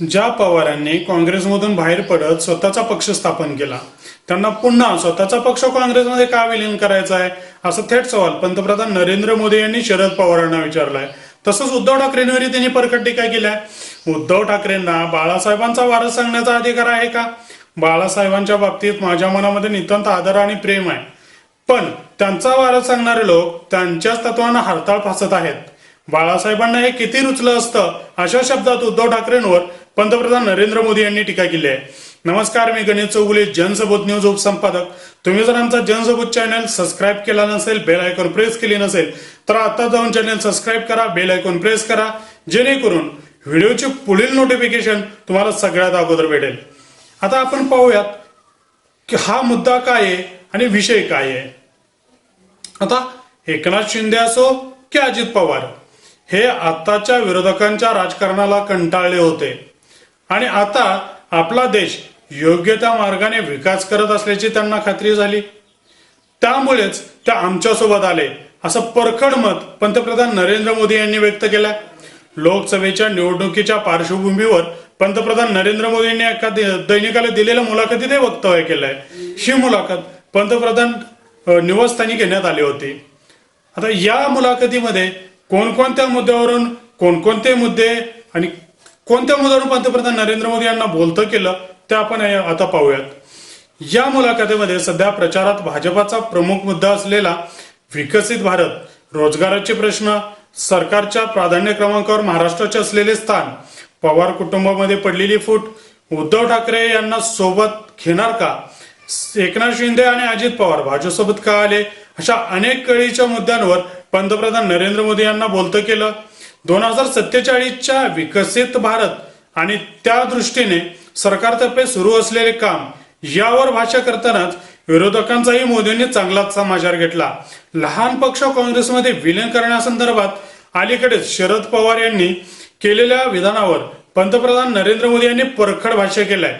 ज्या पवारांनी काँग्रेसमधून बाहेर पडत स्वतःचा पक्ष स्थापन केला त्यांना पुन्हा स्वतःचा पक्ष काँग्रेसमध्ये का विलीन करायचा आहे? असा थेट सवाल पंतप्रधान नरेंद्र मोदी यांनी शरद पवारांना विचारलाय. तसंच उद्धव ठाकरेंवरही त्यांनी परखड टीका केलाय? उद्धव ठाकरेंना बाळासाहेबांचा वारस सांगण्याचा अधिकार आहे का? बाळासाहेबांच्या बाबतीत माझ्या मनामध्ये नितांत आदर आणि प्रेम आहे. पण त्यांचा वारस सांगणारे लोक त्यांच्याच तत्वांना हरताळ फासत आहेत. बाळासाहेबांना हे किती रुचलं असतं अशा शब्दात उद्धव ठाकरेंवर पंतप्रधान नरेंद्र मोदी यांनी टीका केली आहे. नमस्कार मी गणेश चौगुले जनसोबत न्यूज उपसंपादक तुम्ही जर आमचा जनसोबत चॅनल सबस्क्राईब केला नसेल बेल आयकॉन प्रेस केली नसेल तर आता जाऊन चॅनल सबस्क्राईब करा बेल आयकॉन प्रेस करा जेणेकरून व्हिडिओचे पुढील नोटिफिकेशन तुम्हाला सगळ्यात अगोदर भेटेल. आता आपण पाहूयात की हा मुद्दा काय आहे आणि विषय काय आहे. आता एकनाथ शिंदे असो की अजित पवार हे आताच्या विरोधकांच्या राजकारणाला कंटाळले होते. आणि आता आपला देश योग्य त्या मार्गाने विकास करत असल्याची त्यांना खात्री झाली. त्यामुळेच ते आमच्यासोबत आले असं परखड मत पंतप्रधान नरेंद्र मोदी यांनी व्यक्त केलं. लोकसभेच्या निवडणुकीच्या पार्श्वभूमीवर पंतप्रधान नरेंद्र मोदी यांनी एका दैनिकाला दिलेल्या मुलाखतीत हे वक्तव्य केलंय. ही मुलाखत पंतप्रधान निवासस्थानी घेण्यात आली होती. आता या मुलाखतीमध्ये कोणकोणत्या मुद्द्यावरून कोणकोणते मुद्दे आणि कोणत्या मुद्द्यावर पंतप्रधान नरेंद्र मोदी यांना बोलतं केलं ते आपण आता पाहूयात. या मुलाखतीमध्ये सध्या प्रचारात भाजपाचा प्रमुख मुद्दा असलेला विकसित भारत रोजगाराचे प्रश्न सरकारच्या प्राधान्य क्रमांकावर महाराष्ट्राचे असलेले स्थान पवार कुटुंबामध्ये पडलेली फूट उद्धव ठाकरे यांना सोबत घेणार का? एकनाथ शिंदे आणि अजित पवार भाजपसोबत का आले? अशा अनेक कळीच्या मुद्द्यांवर पंतप्रधान नरेंद्र मोदी यांना बोलतं केलं. दोन हजार सत्तेचाळीसच्या विकसित भारत आणि त्या दृष्टीने सरकारतर्फे सुरू असलेले काम यावर भाष्य करतानाच विरोधकांचाही मोदींनी चांगलाच समाचार घेतला. लहान पक्ष काँग्रेसमध्ये विलीन करण्यासंदर्भात अलीकडेच शरद पवार यांनी केलेल्या विधानावर पंतप्रधान नरेंद्र मोदी यांनी परखड भाष्य केलंय.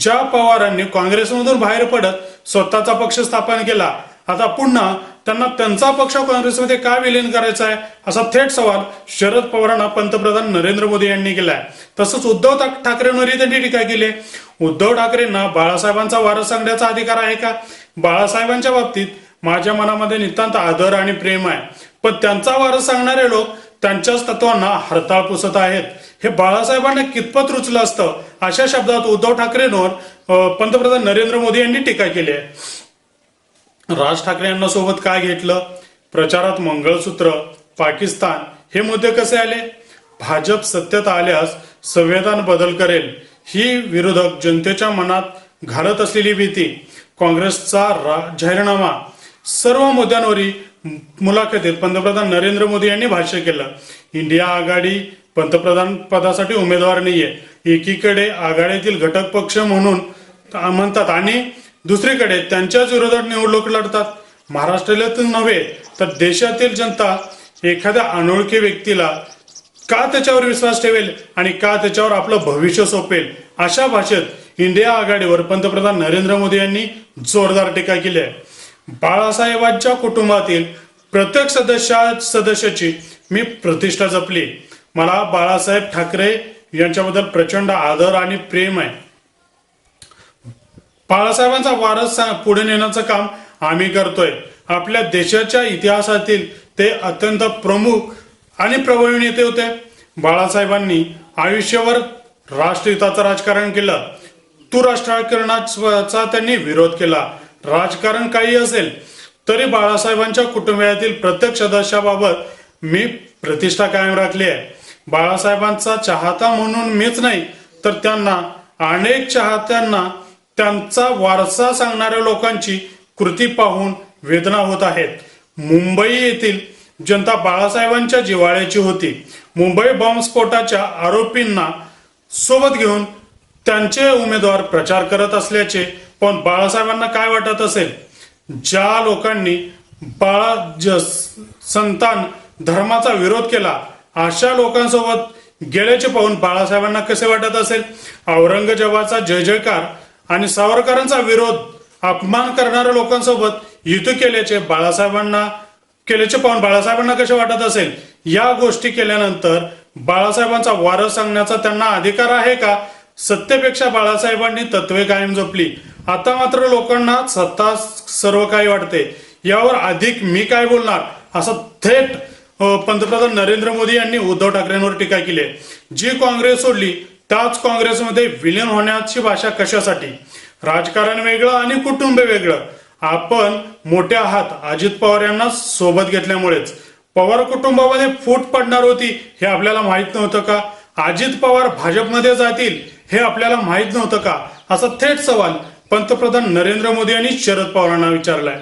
ज्या पवारांनी काँग्रेसमधून बाहेर पडत स्वतःचा पक्ष स्थापन केला. आता पुन्हा त्यांना त्यांचा पक्ष काँग्रेसमध्ये का विलीन करायचा आहे? असा थेट सवाल शरद पवारांना पंतप्रधान नरेंद्र मोदी यांनी केलाय तसंच उद्धव ठाकरेंवरही त्यांनी टीका केली आहे. उद्धव ठाकरेंना बाळासाहेबांचा वारस सांगण्याचा अधिकार आहे का? बाळासाहेबांच्या बाबतीत माझ्या मनामध्ये नितांत आदर आणि प्रेम आहे. पण त्यांचा वारस सांगणारे लोक त्यांच्याच तत्वांना हरताळ पुसत आहेत. हे बाळासाहेबांना कितपत रुचलं असतं? अशा शब्दात उद्धव ठाकरेंवर पंतप्रधान नरेंद्र मोदी यांनी टीका केली आहे. राज ठाकरे यांना सोबत काय घेतलं? प्रचारात मंगळसूत्र पाकिस्तान हे मुद्दे कसे आले? भाजप सत्तेत आल्यास संविधान बदल करेल ही विरोधक जनतेच्या मनात घालत असलेली भीती काँग्रेसचा रा- जाहीरनामा सर्व मुद्द्यांवरील मुलाखतीत पंतप्रधान नरेंद्र मोदी यांनी भाष्य केलं. इंडिया आघाडी पंतप्रधान पदासाठी उमेदवार नाहीये. एकीकडे आघाडीतील घटक पक्ष म्हणून म्हणतात आणि दुसरीकडे त्यांच्याच विरोधात निवडणूक लढतात. महाराष्ट्रातील नव्हे तर देशातील जनता एखाद्या अनोळखी व्यक्तीला का त्याच्यावर विश्वास ठेवेल आणि का त्याच्यावर आपलं भविष्य सोपेल? अशा भाषेत इंडिया आघाडीवर पंतप्रधान नरेंद्र मोदी यांनी जोरदार टीका केली आहे. बाळासाहेबांच्या कुटुंबातील प्रत्येक सदस्या सदस्याची मी प्रतिष्ठा जपली. मला बाळासाहेब ठाकरे यांच्याबद्दल प्रचंड आदर आणि प्रेम आहे. बाळासाहेबांचा वारस पुढे नेण्याचं काम आम्ही करतोय. आपल्या देशाच्या इतिहासातील ते अत्यंत प्रमुख आणि प्रभावी नेते होते. बाळासाहेबांनी आयुष्यभर राष्ट्रहिताचं राजकारण केलं. तू राजकारणाचा त्यांनी विरोध केला. राजकारण काही असेल तरी बाळासाहेबांच्या कुटुंबातील प्रत्येक सदस्याबाबत मी प्रतिष्ठा कायम राखली आहे. बाळासाहेबांचा चाहता म्हणून मीच नाही तर त्यांना अनेक चाहत्यांना त्यांचा वारसा सांगणाऱ्या लोकांची कृती पाहून वेदना होत आहेत. मुंबई येथील जनता बाळासाहेबांच्या जिवाळ्याची होती. मुंबई बॉम्बस्फोटाच्या आरोपींना सोबत घेऊन त्यांचे उमेदवार प्रचार करत असल्याचे पण बाळासाहेबांना काय वाटत असेल? ज्या लोकांनी बाळा संतान धर्माचा विरोध केला अशा लोकांसोबत गेल्याचे पाहून बाळासाहेबांना कसे वाटत असेल? औरंगजेबाचा जय जयकार आणि सावरकरांचा विरोध अपमान करणाऱ्या लोकांसोबत युती केल्याचे बाळासाहेबांना केल्याचे पाहून बाळासाहेबांना कसे वाटत असेल? या गोष्टी केल्यानंतर बाळासाहेबांचा वारस सांगण्याचा त्यांना अधिकार आहे का? सत्तेपेक्षा बाळासाहेबांनी तत्वे कायम जपली. आता मात्र लोकांना सत्ता सर्व काही वाटते. यावर अधिक मी काय बोलणार? असं थेट पंतप्रधान नरेंद्र मोदी यांनी उद्धव ठाकरेंवर टीका केली आहे. जी काँग्रेस सोडली त्याच काँग्रेसमध्ये विलीन होण्याची भाषा कशासाठी? राजकारण वेगळं आणि कुटुंब वेगळं. आपण मोठ्या आहात. अजित पवार यांना सोबत घेतल्यामुळेच. पवार कुटुंबामध्ये फूट पडणार होती हे आपल्याला माहीत नव्हतं का? अजित पवार भाजपमध्ये जातील हे आपल्याला माहीत नव्हतं का? असा थेट सवाल पंतप्रधान नरेंद्र मोदी यांनी शरद पवारांना विचारलाय.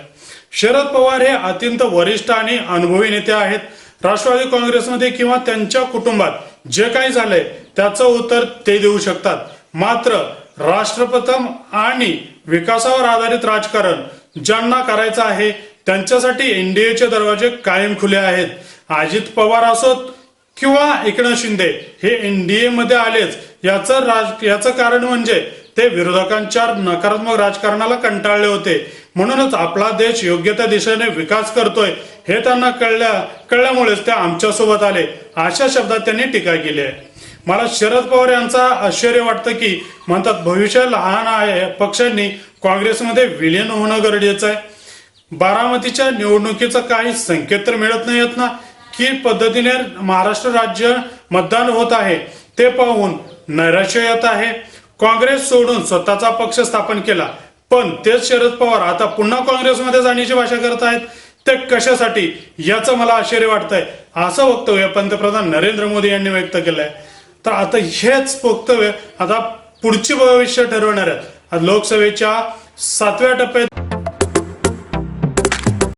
शरद पवार हे अत्यंत वरिष्ठ आणि अनुभवी नेते आहेत. राष्ट्रवादी काँग्रेसमध्ये किंवा त्यांच्या कुटुंबात जे काही झालंय त्याचं उत्तर ते देऊ शकतात. मात्र राष्ट्रप्रथम आणि विकासावर आधारित राजकारण ज्यांना करायचं आहे त्यांच्यासाठी एनडीएचे दरवाजे कायम खुले आहेत. अजित पवार असोत किंवा एकनाथ शिंदे हे एनडीए मध्ये आलेच. याचं राज याचं कारण म्हणजे ते विरोधकांच्या नकारात्मक राजकारणाला कंटाळले होते. म्हणूनच आपला देश योग्य त्या दिशेने विकास करतोय हे त्यांना कळल्या कळल्यामुळेच ते आमच्यासोबत आले. अशा शब्दात त्यांनी टीका केली आहे. मला शरद पवार यांचा आश्चर्य वाटतं की म्हणतात भविष्य लहान आहे पक्षांनी काँग्रेसमध्ये विलीन होणं गरजेचं आहे. बारामतीच्या निवडणुकीचा काही संकेत तर मिळत नाहीत ना? की पद्धतीने महाराष्ट्र राज्य मतदान होत आहे ते पाहून नैराश्य येत आहे. काँग्रेस सोडून स्वतःचा पक्ष स्थापन केला पण तेच शरद पवार आता पुन्हा काँग्रेसमध्ये जाण्याची भाषा करत आहेत ते कशासाठी याचं मला आश्चर्य वाटतंय. असं वक्तव्य पंतप्रधान नरेंद्र मोदी यांनी व्यक्त केलंय. तर आता हेच वक्तव्य आता पुढची भविष्य ठरवणार आहेत. लोकसभेच्या सातव्या टप्प्यात